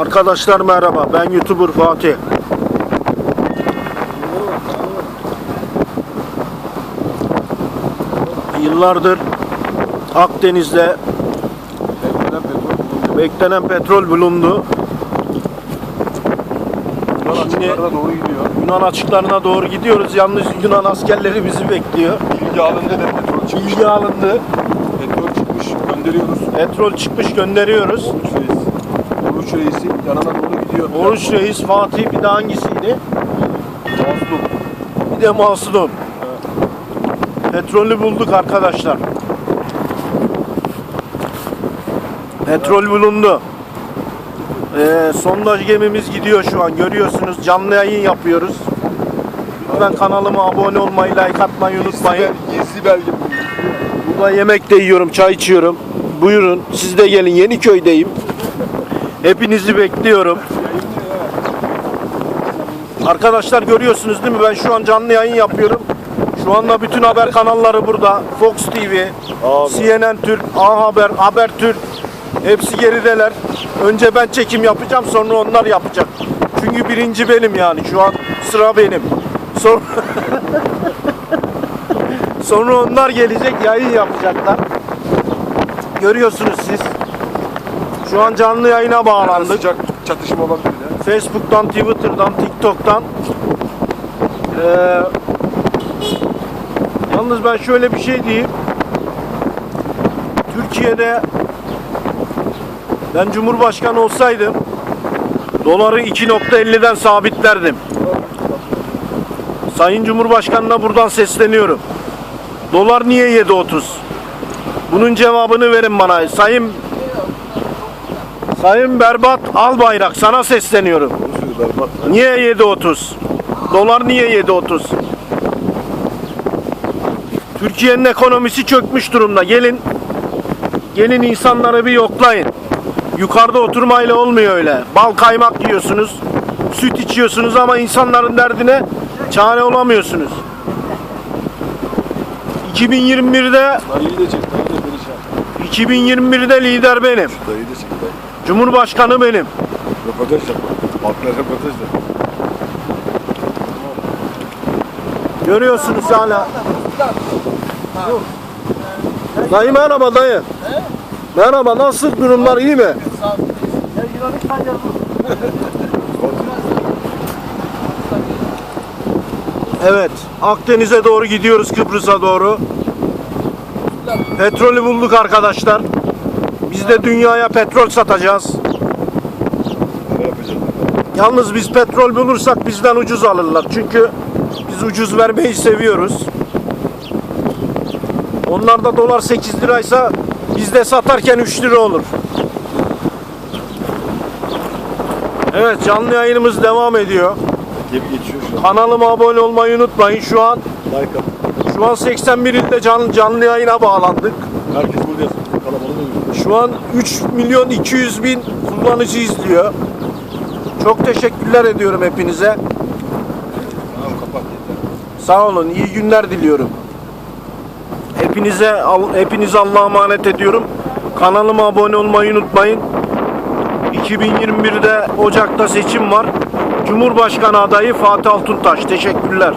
Arkadaşlar merhaba. Ben YouTuber Fatih. Yıllardır Akdeniz'de beklenen petrol bulundu. Yunan Şimdi- açıklarına doğru gidiyor. Yunan açıklarına doğru gidiyoruz. Yalnız Yunan askerleri bizi bekliyor. Bilgi alındı da petrol çıkmış. Bilgi alındı. Petrol çıkmış gönderiyoruz. Petrol çıkmış gönderiyoruz. Reis. Oruç Reis'i yanına doğru gidiyor. Oruç Reis, Fatih bir de hangisiydi? Mazlum. Bir de Masum. Petrolü bulduk arkadaşlar. Petrol bulundu. Ee, sondaj gemimiz gidiyor şu an. Görüyorsunuz canlı yayın yapıyoruz. Lütfen kanalıma abone olmayı, like atmayı unutmayın. Gizli belge. Burada yemek de yiyorum, çay içiyorum. Buyurun siz de gelin Yeniköy'deyim. Hepinizi bekliyorum. Arkadaşlar görüyorsunuz değil mi? Ben şu an canlı yayın yapıyorum. Şu anda bütün haber kanalları burada. Fox TV, Abi. CNN Türk, A Haber, Haber Türk. Hepsi gerideler. Önce ben çekim yapacağım sonra onlar yapacak. Çünkü birinci benim yani. Şu an sıra benim. Sonra, sonra onlar gelecek yayın yapacaklar. Görüyorsunuz siz. Şu an canlı yayına bağlandık. Sıcak çatışma olabilir ya. Facebook'tan, Twitter'dan, TikTok'tan. Ee, yalnız ben şöyle bir şey diyeyim. Türkiye'de ben Cumhurbaşkanı olsaydım doları 2.50'den sabitlerdim. Sayın Cumhurbaşkanı'na buradan sesleniyorum. Dolar niye 7.30? Bunun cevabını verin bana. Sayın Sayın Berbat Albayrak sana sesleniyorum. Niye 7.30? Dolar niye 7.30? Türkiye'nin ekonomisi çökmüş durumda. Gelin gelin insanları bir yoklayın. Yukarıda oturmayla olmuyor öyle. Bal kaymak yiyorsunuz. Süt içiyorsunuz ama insanların derdine çare olamıyorsunuz. 2021'de Dayıyı da çek. Dayıyı da perişan. 2021'de lider benim. Da. Cumhurbaşkanı benim. Röportaj yap. Halkla röportaj yap. Görüyorsunuz hala. Dayı merhaba dayı. Merhaba nasıl durumlar iyi mi? Evet Akdeniz'e doğru gidiyoruz Kıbrıs'a doğru. Petrolü bulduk arkadaşlar. Biz de dünyaya petrol satacağız. Yalnız biz petrol bulursak bizden ucuz alırlar. Çünkü biz ucuz vermeyi seviyoruz. Onlarda dolar 8 liraysa bizde satarken 3 lira olur. Evet canlı yayınımız devam ediyor. Kanalıma abone olmayı unutmayın. Şu an Like şu an 81 ilde canlı, canlı yayına bağlandık. Herkes Şu an 3 milyon 200 bin kullanıcı izliyor. Çok teşekkürler ediyorum hepinize. Sağ olun. iyi günler diliyorum. Hepinize hepinize Allah'a emanet ediyorum. Kanalıma abone olmayı unutmayın. 2021'de Ocak'ta seçim var. Cumhurbaşkanı adayı Fatih Altuntaş. Teşekkürler.